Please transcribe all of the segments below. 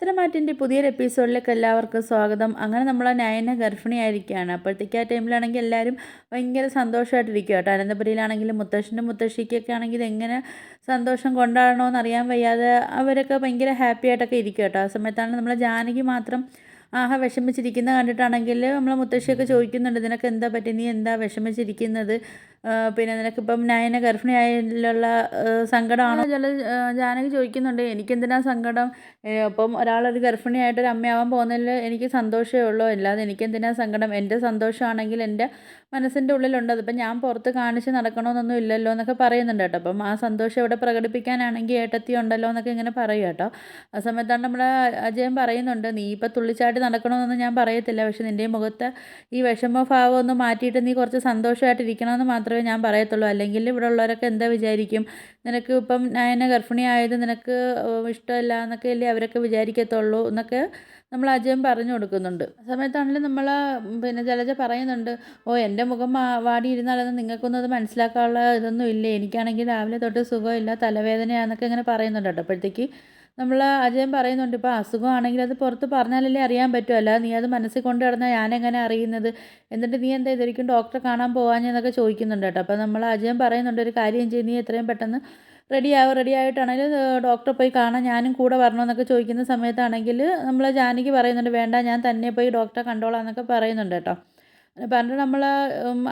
ചിത്രമാറ്റിന്റെ പുതിയൊരു എപ്പിസോഡിലേക്ക് എല്ലാവർക്കും സ്വാഗതം. അങ്ങനെ നമ്മൾ നയന ഗർഭിണിയായിരിക്കുകയാണ് അപ്പോഴത്തേക്ക് ആ ടൈമിലാണെങ്കിൽ എല്ലാവരും ഭയങ്കര സന്തോഷമായിട്ടിരിക്കും കേട്ടോ. അനന്തപുരിയിലാണെങ്കിലും മുത്തശ്ശനും മുത്തശ്ശിക്കൊക്കെ ആണെങ്കിൽ എങ്ങനെ സന്തോഷം കൊണ്ടാടണമെന്ന് അറിയാൻ വയ്യാതെ അവരൊക്കെ ഭയങ്കര ഹാപ്പി ആയിട്ടൊക്കെ ഇരിക്കും കേട്ടോ. ആ സമയത്താണ് നമ്മളെ ജാനകി മാത്രം ആഹ വിഷമിച്ചിരിക്കുന്നത് കണ്ടിട്ടാണെങ്കിൽ നമ്മളെ മുത്തശ്ശിയൊക്കെ ചോദിക്കുന്നുണ്ട് നിനക്ക് എന്താ പറ്റി നീ എന്താ വിഷമിച്ചിരിക്കുന്നത്? പിന്നെ നിനക്കിപ്പം നയന ഗർഭിണിയായുള്ള സങ്കടമാണോ? ചില ജാനകി ചോദിക്കുന്നുണ്ട് എനിക്കെന്തിനാ സങ്കടം? ഇപ്പം ഒരാളൊരു ഗർഭിണിയായിട്ട് ഒരു അമ്മയാവാൻ പോകുന്നതിൽ എനിക്ക് സന്തോഷമേ ഉള്ളൂ. അല്ലാതെ എനിക്കെന്തിനാ സങ്കടം? എന്റെ സന്തോഷമാണെങ്കിൽ എന്റെ മനസ്സിന്റെ ഉള്ളിലുണ്ട്. അതിപ്പം ഞാൻ പുറത്ത് കാണിച്ച് നടക്കണമെന്നൊന്നും ഇല്ലല്ലോ എന്നൊക്കെ പറയുന്നുണ്ട് കേട്ടോ. അപ്പം ആ സന്തോഷം ഇവിടെ പ്രകടിപ്പിക്കാനാണെങ്കിൽ ഏട്ടത്തി ഉണ്ടല്ലോ എന്നൊക്കെ ഇങ്ങനെ പറയും കേട്ടോ. ആ സമയത്താണ് നമ്മുടെ അജയൻ പറയുന്നുണ്ട് നീ ഇപ്പം തുള്ളിച്ചാട്ടി നടക്കണമെന്നൊന്നും ഞാൻ പറയത്തില്ല. പക്ഷേ നിന്റെ മുഖത്ത് ഈ വിഷമഭാവം ഒന്ന് മാറ്റിയിട്ട് നീ കുറച്ച് സന്തോഷമായിട്ടിരിക്കണമെന്ന് മാത്രമേ ഞാൻ പറയത്തുള്ളൂ. അല്ലെങ്കിൽ ഇവിടെ ഉള്ളവരൊക്കെ എന്താ വിചാരിക്കും? നിനക്ക് ഇപ്പം നയന ഗർഭിണിയായത് നിനക്ക് ഇഷ്ടമല്ല എന്നൊക്കെ അല്ലേ അവരൊക്കെ വിചാരിക്കത്തുള്ളൂ എന്നൊക്കെ നമ്മൾ അജയം പറഞ്ഞു കൊടുക്കുന്നുണ്ട്. ആ സമയത്താണെങ്കിലും നമ്മൾ പിന്നെ ജലജ പറയുന്നുണ്ട് ഓ എന്റെ മുഖം വാടിയിരുന്നാലൊന്നും നിങ്ങൾക്കൊന്നും അത് മനസ്സിലാക്കാനുള്ള ഇതൊന്നും ഇല്ലേ? എനിക്കാണെങ്കിൽ രാവിലെ തൊട്ട് സുഖമില്ല തലവേദനയാണെന്നൊക്കെ ഇങ്ങനെ പറയുന്നുണ്ട് കേട്ടോ. അപ്പോഴത്തേക്ക് നമ്മൾ അജയൻ പറയുന്നുണ്ട് ഇപ്പോൾ അസുഖമാണെങ്കിൽ അത് പുറത്ത് പറഞ്ഞാലല്ലേ അറിയാൻ പറ്റുമല്ല നീ അത് മനസ്സിൽ കൊണ്ട് കിടന്നാൽ ഞാനെങ്ങനെ അറിയുന്നത്? എന്നിട്ട് നീ എന്താ ഇതായിരിക്കും ഡോക്ടറെ കാണാൻ പോകാഞ്ഞെന്നൊക്കെ ചോദിക്കുന്നുണ്ട് കേട്ടോ. അപ്പോൾ നമ്മൾ അജയൻ പറയുന്നുണ്ട് ഒരു കാര്യം ചെയ്ത് നീ എത്രയും പെട്ടെന്ന് റെഡി ആവും റെഡി ആയിട്ടാണെങ്കിൽ ഡോക്ടറെ പോയി കാണാൻ ഞാനും കൂടെ വരണമെന്നൊക്കെ ചോദിക്കുന്ന സമയത്താണെങ്കിൽ നമ്മൾ ജാനിക്ക് പറയുന്നുണ്ട് വേണ്ട ഞാൻ തന്നെ പോയി ഡോക്ടറെ കണ്ടോളാം എന്നൊക്കെ പറയുന്നുണ്ട് കേട്ടോ. പറഞ്ഞിട്ട് നമ്മൾ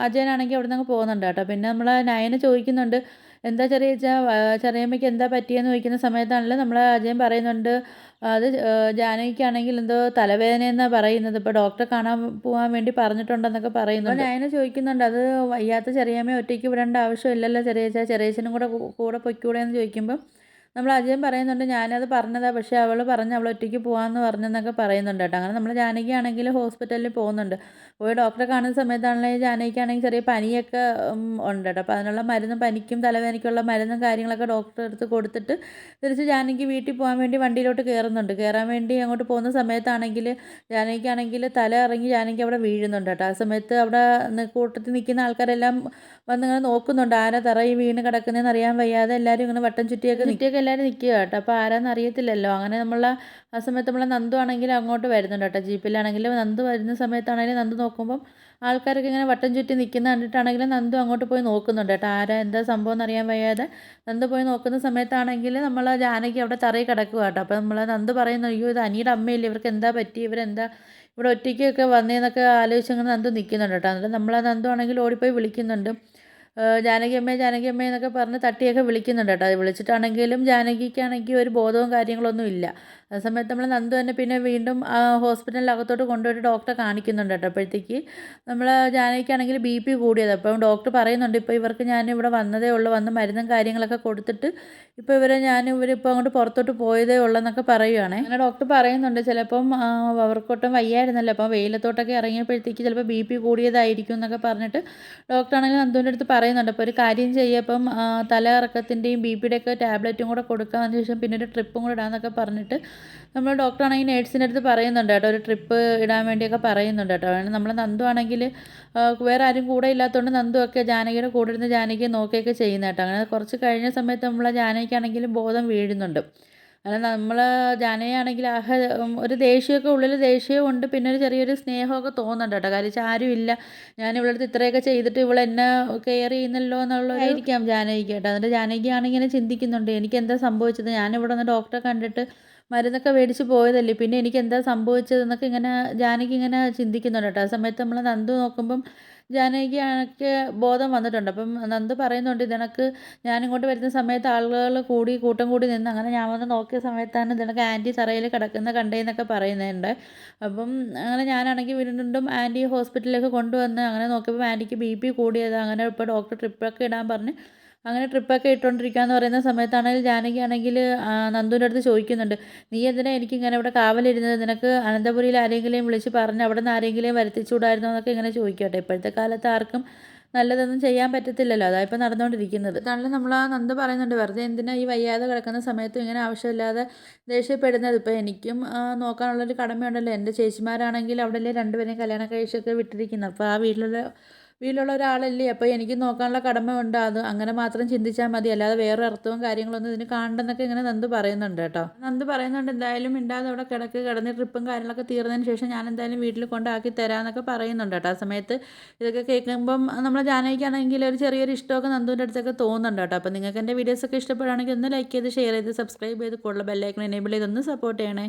അജയനാണെങ്കിൽ അവിടെ നിന്ന് പോകുന്നുണ്ട് കേട്ടോ. പിന്നെ നമ്മൾ നയനെ ചോദിക്കുന്നുണ്ട് എന്താ ചെറിയ ചെറിയമ്മയ്ക്ക് എന്താ പറ്റിയെന്ന് ചോദിക്കുന്ന സമയത്താണല്ലോ നമ്മൾ അജയൻ പറയുന്നുണ്ട്. അത് ജാനകിക്കാണെങ്കിൽ എന്തോ തലവേദന എന്നാണ് പറയുന്നത്. ഇപ്പോൾ ഡോക്ടറെ കാണാൻ പോകാൻ വേണ്ടി പറഞ്ഞിട്ടുണ്ടെന്നൊക്കെ പറയുന്നുണ്ട്. നയന ചോദിക്കുന്നുണ്ട്. അത് വയ്യാത്ത ചെറിയമ്മയെ ഒറ്റയ്ക്ക് വിടേണ്ട ആവശ്യമില്ലല്ലോ ചെറിയ ചെറിയച്ചനും കൂടെ കൂടെ പൊയ്ക്കൂടെ എന്ന് ചോദിക്കുമ്പോൾ നമ്മൾ അജയൻ പറയുന്നുണ്ട് ഞാനത് പറഞ്ഞതാണ് പക്ഷേ അവൾ പറഞ്ഞ് അവൾ ഒറ്റയ്ക്ക് പോകാമെന്ന് പറഞ്ഞെന്നൊക്കെ പറയുന്നുണ്ട് കേട്ടോ. അങ്ങനെ നമ്മൾ ജാനകി ജാനകിയാണെങ്കിൽ ഹോസ്പിറ്റലിൽ പോകുന്നുണ്ട്. പോയി ഡോക്ടറെ കാണുന്ന സമയത്താണെങ്കിൽ ജാനകിക്കാണെങ്കിൽ ചെറിയ പനിയൊക്കെ ഉണ്ട് കേട്ടോ. അപ്പോൾ അതിനുള്ള മരുന്നും പനിക്കും തലവേദനയ്ക്കുള്ള മരുന്നും കാര്യങ്ങളൊക്കെ ഡോക്ടറെ അടുത്ത് കൊടുത്തിട്ട് തിരിച്ച് ജാനകി വീട്ടിൽ പോകാൻ വേണ്ടി വണ്ടിയിലോട്ട് കയറുന്നുണ്ട് കയറാൻ വേണ്ടി അങ്ങോട്ട് പോകുന്ന സമയത്താണെങ്കിൽ ജാനകിക്കാണെങ്കിൽ തല ഇറങ്ങി ജാനകി അവിടെ വീഴുന്നുണ്ട് കേട്ടോ. ആ സമയത്ത് അവിടെ കൂട്ടത്തിൽ നിൽക്കുന്ന ആൾക്കാരെല്ലാം വന്നിങ്ങനെ നോക്കുന്നുണ്ട്. ആരാ തറയിൽ വീണ് കിടക്കുന്നതെന്ന് അറിയാൻ വയ്യാതെ എല്ലാവരും ഇങ്ങനെ വട്ടം ചുറ്റിയൊക്കെ എല്ലാവരും നിൽക്കുക കേട്ടോ. അപ്പോൾ ആരാന്ന് അറിയത്തില്ലല്ലോ. അങ്ങനെ നമ്മൾ ആ സമയത്ത് നമ്മളെ നന്ദു ആണെങ്കിലും അങ്ങോട്ട് വരുന്നുണ്ട് കേട്ടോ. ജീപ്പിലാണെങ്കിലും നന്ദു വരുന്ന സമയത്താണെങ്കിലും നന്ദു നോക്കുമ്പം ആൾക്കാരൊക്കെ ഇങ്ങനെ വട്ടം ചുറ്റി നിൽക്കുന്ന കണ്ടിട്ടാണെങ്കിലും നന്ദു അങ്ങോട്ട് പോയി നോക്കുന്നുണ്ട് കേട്ടോ. ആരാ എന്താ സംഭവം എന്നറിയാൻ വയ്യാതെ നന്ദു പോയി നോക്കുന്ന സമയത്താണെങ്കിൽ നമ്മൾ ജാനകി അവിടെ തറയിൽ കിടക്കുക കേട്ടോ. അപ്പോൾ നമ്മൾ നന്ദു പറയുന്നു അയ്യോ ഇത് അനിയുടെ അമ്മയില്ലേ? ഇവർക്ക് എന്താ പറ്റി? ഇവരെന്താ ഇവിടെ ഒറ്റയ്ക്കൊക്കെ വന്നേന്നൊക്കെ ആലോചിച്ച് ഇങ്ങനെ നന്ദു നിൽക്കുന്നുണ്ട് കേട്ടോ. എന്നിട്ട് നമ്മൾ നന്ദു ആണെങ്കിൽ ഓടിപ്പോയി വിളിക്കുന്നുണ്ട്. ജാനകി അമ്മേ ജാനകി അമ്മേ എന്നൊക്കെ പറഞ്ഞ് തട്ടിയൊക്കെ വിളിക്കുന്നുണ്ട് കേട്ടോ. അത് വിളിച്ചിട്ടാണെങ്കിലും ജാനകിക്കാണെങ്കിൽ ഒരു ബോധവും കാര്യങ്ങളൊന്നും ഇല്ല. ആ സമയത്ത് നമ്മൾ നന്ദു തന്നെ പിന്നെ വീണ്ടും ഹോസ്പിറ്റലിൽ അകത്തോട്ട് കൊണ്ടുപോയി ഡോക്ടറെ കാണിക്കുന്നുണ്ട് കേട്ടോ അപ്പോഴത്തേക്ക്. നമ്മൾ ജാനകിക്കാണെങ്കിൽ ബി പി കൂടിയത്. അപ്പം ഡോക്ടർ പറയുന്നുണ്ട് ഇപ്പോൾ ഇവർക്ക് ഞാൻ ഇവിടെ വന്നതേ ഉള്ളൂ വന്ന് മരുന്നും കാര്യങ്ങളൊക്കെ കൊടുത്തിട്ട് ഇപ്പോൾ ഇവരെ ഞാൻ ഇവരിപ്പോൾ അങ്ങോട്ട് പുറത്തോട്ട് പോയതേ ഉള്ളൂ എന്നൊക്കെ പറയുവാണേ. അങ്ങനെ ഡോക്ടർ പറയുന്നുണ്ട് ചിലപ്പം അവർക്കൊട്ടും വയ്യായിരുന്നല്ലോ. അപ്പോൾ വെയിലത്തോട്ടൊക്കെ ഇറങ്ങിയപ്പോഴത്തേക്ക് ചിലപ്പോൾ ബി പി കൂടിയതായിരിക്കും എന്നൊക്കെ പറഞ്ഞിട്ട് ഡോക്ടറാണെങ്കിൽ നന്ദുവിന്റെ അടുത്ത് പറയുന്നുണ്ട് അപ്പോൾ ഒരു കാര്യം ചെയ്യപ്പം തല ഇറക്കത്തിന്റെയും ബി പിയുടെയൊക്കെ ടാബ്ലറ്റും കൂടെ കൊടുക്കാമെന്ന് ശേഷം പിന്നെ ഒരു ട്രിപ്പും കൂടെ ഇടാമെന്നൊക്കെ പറഞ്ഞിട്ട് നമ്മൾ ഡോക്ടറാണെങ്കിൽ നേഴ്സിന്റെ അടുത്ത് പറയുന്നുണ്ട് കേട്ടോ ഒരു ട്രിപ്പ് ഇടാൻ വേണ്ടിയൊക്കെ പറയുന്നുണ്ട് കേട്ടോ. നമ്മൾ നന്ദു ആണെങ്കിൽ വേറെ ആരും കൂടെ ഇല്ലാത്തതുകൊണ്ട് നന്ദു ഒക്കെ ജാനകിയുടെ കൂടെ ഇരുന്ന് ജാനകി നോക്കുകയൊക്കെ ചെയ്യുന്ന കേട്ടോ. അങ്ങനെ കുറച്ച് കഴിഞ്ഞ സമയത്ത് നമ്മൾ ജാനകിക്കാണെങ്കിലും ബോധം വീഴുന്നുണ്ട്. അങ്ങനെ നമ്മൾ ജാനകിയാണെങ്കിൽ ആഹ ഒരു ദേഷ്യമൊക്കെ ഉള്ളിൽ ദേഷ്യവും പിന്നെ ഒരു ചെറിയൊരു സ്നേഹമൊക്കെ തോന്നുന്നുണ്ട് കേട്ടോ. കാര്യം ആരും ഇല്ല. ഞാൻ ഇവളുടെ അടുത്ത് ഇത്രയൊക്കെ ചെയ്തിട്ട് ഇവൾ എന്നെ കെയർ ചെയ്യുന്നല്ലോ എന്നുള്ളതായിരിക്കാം ജാനകിക്ക് കേട്ടോ. എന്നിട്ട് ജാനകിയാണെങ്കിൽ ഇങ്ങനെ ചിന്തിക്കുന്നുണ്ട് എനിക്ക് എന്താ സംഭവിച്ചത്? ഞാനിവിടെ ഒന്ന് ഡോക്ടറെ കണ്ടിട്ട് മരുന്നൊക്കെ മേടിച്ച് പോയതല്ലേ? പിന്നെ എനിക്ക് എന്താ സംഭവിച്ചതെന്നൊക്കെ ഇങ്ങനെ ജാനകി ഇങ്ങനെ ചിന്തിക്കുന്നുണ്ട് കേട്ടോ. ആ സമയത്ത് നമ്മൾ നന്ദു നോക്കുമ്പം ജാനകിക്ക് ബോധം വന്നിട്ടുണ്ട്. അപ്പം നന്ദു പറയുന്നുണ്ട് ഇതിനക്ക് ഞാനിങ്ങോട്ട് വരുന്ന സമയത്ത് ആളുകൾ കൂടി കൂട്ടം കൂടി നിന്ന് അങ്ങനെ ഞാൻ വന്ന് നോക്കിയ സമയത്താണ് ഇതിനൊക്കെ ആന്റി തറയിൽ കിടക്കുന്ന കണ്ടേന്നൊക്കെ പറയുന്നുണ്ട്. അപ്പം അങ്ങനെ ഞാനാണെങ്കിൽ വീണ്ടും ആന്റി ഹോസ്പിറ്റലിലേക്ക് കൊണ്ടുവന്ന് അങ്ങനെ നോക്കിയപ്പോൾ ആന്റിക്ക് ബി പി കൂടിയത്. അങ്ങനെ ഇപ്പോൾ ഡോക്ടർ ട്രിപ്പൊക്കെ ഇടാൻ പറഞ്ഞ് അങ്ങനെ ട്രിപ്പൊക്കെ ഇട്ടുകൊണ്ടിരിക്കുകയെന്ന് പറയുന്ന സമയത്താണെങ്കിൽ ജാനകി ആണെങ്കിൽ നന്ദുവിന്റെ അടുത്ത് ചോദിക്കുന്നുണ്ട് നീ എന്തിനാ എനിക്ക് ഇങ്ങനെ ഇവിടെ കാവലിരുന്നത്? നിനക്ക് അനന്തപുരിയിൽ ആരെങ്കിലും വിളിച്ച് പറഞ്ഞ് അവിടെ നിന്ന് ആരെങ്കിലും വരുത്തിച്ചൂടായിരുന്നോ എന്നൊക്കെ ഇങ്ങനെ ചോദിക്കട്ടെ. ഇപ്പോഴത്തെ കാലത്ത് ആർക്കും നല്ലതൊന്നും ചെയ്യാൻ പറ്റത്തില്ലല്ലോ. അതാ ഇപ്പം നടന്നുകൊണ്ടിരിക്കുന്നത് ഇതാണല്ലോ നമ്മൾ ആ നന്ദ് പറയുന്നുണ്ട് വെറുതെ എന്തിനാ ഈ വയ്യാതെ കിടക്കുന്ന സമയത്തും ഇങ്ങനെ ആവശ്യമില്ലാതെ ദേഷ്യപ്പെടുന്നത്? ഇപ്പോൾ എനിക്കും നോക്കാനുള്ളൊരു കടമയുണ്ടല്ലോ. എന്റെ ചേച്ചിമാരാണെങ്കിൽ അവിടെ രണ്ടുപേരെയും കല്യാണം കഴിച്ചൊക്കെ വിട്ടിരിക്കുന്നത്. അപ്പോൾ ആ വീട്ടിലുള്ള വീട്ടിലുള്ള ഒരാളല്ലേ? അപ്പോൾ എനിക്ക് നോക്കാനുള്ള കടമ ഉണ്ട്. അത് അങ്ങനെ മാത്രം ചിന്തിച്ചാൽ മതി. അല്ലാതെ വേറെ അർത്ഥവും കാര്യങ്ങളൊന്നും ഇതിന് കാണണ്ടെന്നൊക്കെ ഇങ്ങനെ നന്ദു പറയുന്നുണ്ട് കേട്ടോ. നന്ദു പറയുന്നുണ്ട് എന്തായാലും മിണ്ടാതെ അവിടെ കിടക്ക് കിടന്ന് ട്രിപ്പും കാര്യങ്ങളൊക്കെ തീർന്നതിന് ശേഷം ഞാൻ എന്തായാലും വീട്ടിൽ കൊണ്ടാക്കി തരാമെന്നൊക്കെ പറയുന്നുണ്ട് കേട്ടോ. ആ സമയത്ത് ഇതൊക്കെ കേൾക്കുമ്പം നമ്മൾ ജാനകിക്കാണെങ്കിൽ ഒരു ചെറിയൊരു ഇഷ്ടമൊക്കെ നന്ദുവിന്റെ അടുത്തൊക്കെ തോന്നുന്നുണ്ട് കേട്ടോ. അപ്പോൾ നിങ്ങൾക്ക് എന്റെ വീഡിയോസൊക്കെ ഇഷ്ടപ്പെടുകയാണെങ്കിൽ ഒന്ന് ലൈക്ക് ചെയ്ത് ഷെയർ ചെയ്ത് സബ്സ്ക്രൈബ് ചെയ്ത് കൂടുതൽ ബെല്ലൈക്കൺ എനേബിൾ ചെയ്തൊന്ന് സപ്പോർട്ട് ചെയ്യണേ.